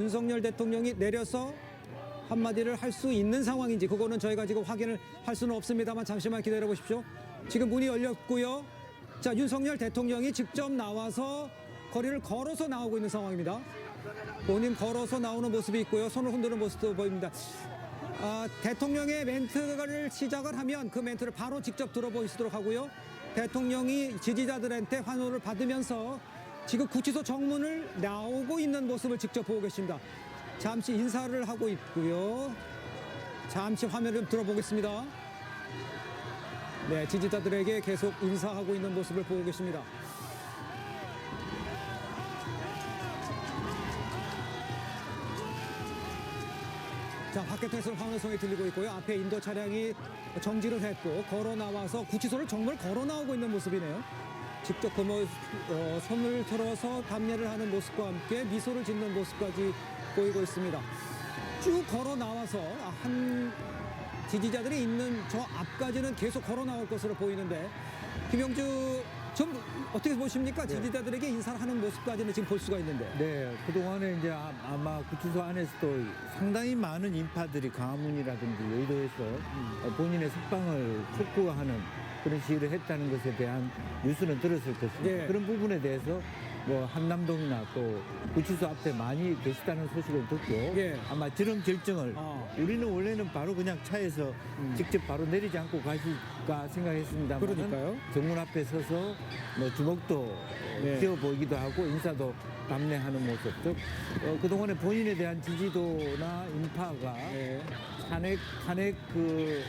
윤석열 대통령이 내려서 한마디를 할 수 있는 상황인지 그거는 저희가 지금 확인을 할 수는 없습니다만 잠시만 기다려 보십시오. 지금 문이 열렸고요. 자 윤석열 대통령이 직접 나와서 거리를 걸어서 나오고 있는 상황입니다. 본인 걸어서 나오는 모습이 있고요. 손을 흔드는 모습도 보입니다. 아, 대통령의 멘트를 시작을 하면 그 멘트를 바로 직접 들어보시도록 하고요. 대통령이 지지자들한테 환호를 받으면서 지금 구치소 정문을 나오고 있는 모습을 직접 보고 계십니다. 잠시 인사를 하고 있고요. 잠시 화면을 들어보겠습니다. 네, 지지자들에게 계속 인사하고 있는 모습을 보고 계십니다. 자, 밖에서 환호성이 들리고 있고요. 앞에 인도 차량이 정지를 했고 걸어 나와서 구치소를 정말 걸어 나오고 있는 모습이네요. 직접 그 모, 어, 손을 들어서 답례를 하는 모습과 함께 미소를 짓는 모습까지 보이고 있습니다. 쭉 걸어 나와서 한 지지자들이 있는 저 앞까지는 계속 걸어 나올 것으로 보이는데 김영주 좀 어떻게 보십니까? 지지자들에게 인사를 하는 모습까지는 지금 볼 수가 있는데. 네, 그동안에 이제 아- 아마 구치소 안에서도 상당히 많은 인파들이 강화문이라든지 여의도에서 어, 본인의 석방을 촉구하는 그런 시위를 했다는 것에 대한 뉴스는 들었을 것입니다. 예. 그런 부분에 대해서 뭐 한남동이나 또 구치소 앞에 많이 계시다는 소식을 듣고 예. 아마 저런 결정을 아. 우리는 원래는 바로 그냥 차에서 직접 바로 내리지 않고 가실까 생각했습니다만 그러니까요. 정문 앞에 서서 뭐 주먹도 네. 휘어 보이기도 하고 인사도 감내하는 모습 즉 어, 그동안에 본인에 대한 지지도나 인파가 네. 탄핵 탄핵 그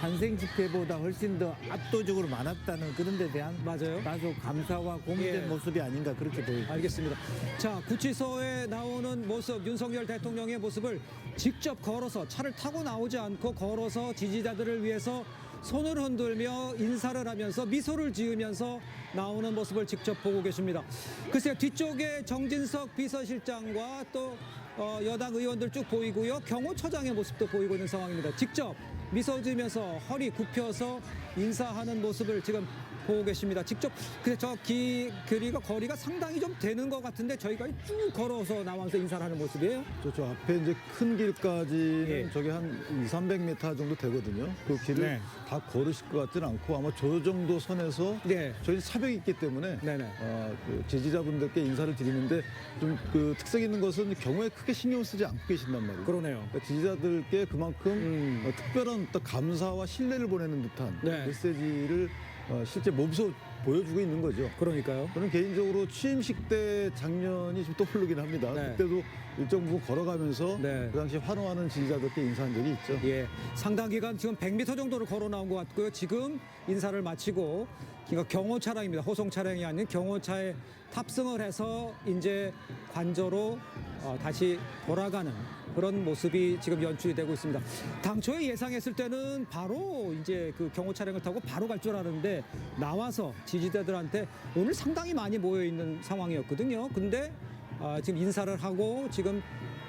탄생 집회보다 훨씬 더 압도적으로 많았다는 그런 데 대한 맞아요. 다소 감사와 고민된 예. 모습이 아닌가 그렇게 보입니다. 알겠습니다. 자, 구치소에 나오는 모습, 윤석열 대통령의 모습을 직접 걸어서 차를 타고 나오지 않고 걸어서 지지자들을 위해서 손을 흔들며 인사를 하면서 미소를 지으면서 나오는 모습을 직접 보고 계십니다. 글쎄요, 뒤쪽에 정진석 비서실장과 또 어, 여당 의원들 쭉 보이고요. 경호처장의 모습도 보이고 있는 상황입니다. 직접 미소 지으면서 허리 굽혀서 인사하는 모습을 지금 보고 계십니다. 직접 근데 저 기, 거리가 거리가 상당히 좀 되는 것 같은데 저희가 쭉 걸어서 나와서 인사를 하는 모습이에요. 저, 저 앞에 이제 큰 길까지는 예. 저게 한 2, 300m 정도 되거든요. 그 길을 네. 다 걸으실 것 같지는 않고 아마 저 정도 선에서 네. 저희 사벽이 있기 때문에 네네. 어, 그 지지자분들께 인사를 드리는데 좀 그 특색 있는 것은 경우에 크게 신경 쓰지 않고 계신단 말이에요. 그러네요. 그러니까 지지자들께 그만큼 음. 어, 특별한 어떤 감사와 신뢰를 보내는 듯한 네. 메시지를 어, 실제 몸소 보여주고 있는 거죠. 그러니까요. 저는 개인적으로 취임식 때 작년이 좀 떠오르긴 합니다. 네. 그때도 일정 부분 걸어가면서 네. 그 당시 환호하는 지지자들께 인사한 적이 있죠. 예, 상당 기간 지금 100m 정도를 걸어 나온 것 같고요. 지금 인사를 마치고 그러니까 경호 차량입니다. 호송 차량이 아닌 경호차에 탑승을 해서 이제 관저로 어, 다시 돌아가는 그런 모습이 지금 연출이 되고 있습니다. 당초에 예상했을 때는 바로 이제 그 경호 차량을 타고 바로 갈 줄 알았는데 나와서 지지자들한테 오늘 상당히 많이 모여 있는 상황이었거든요. 근데 아, 지금 인사를 하고 지금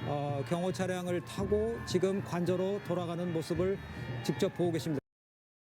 어, 경호 차량을 타고 지금 관저로 돌아가는 모습을 직접 보고 계십니다.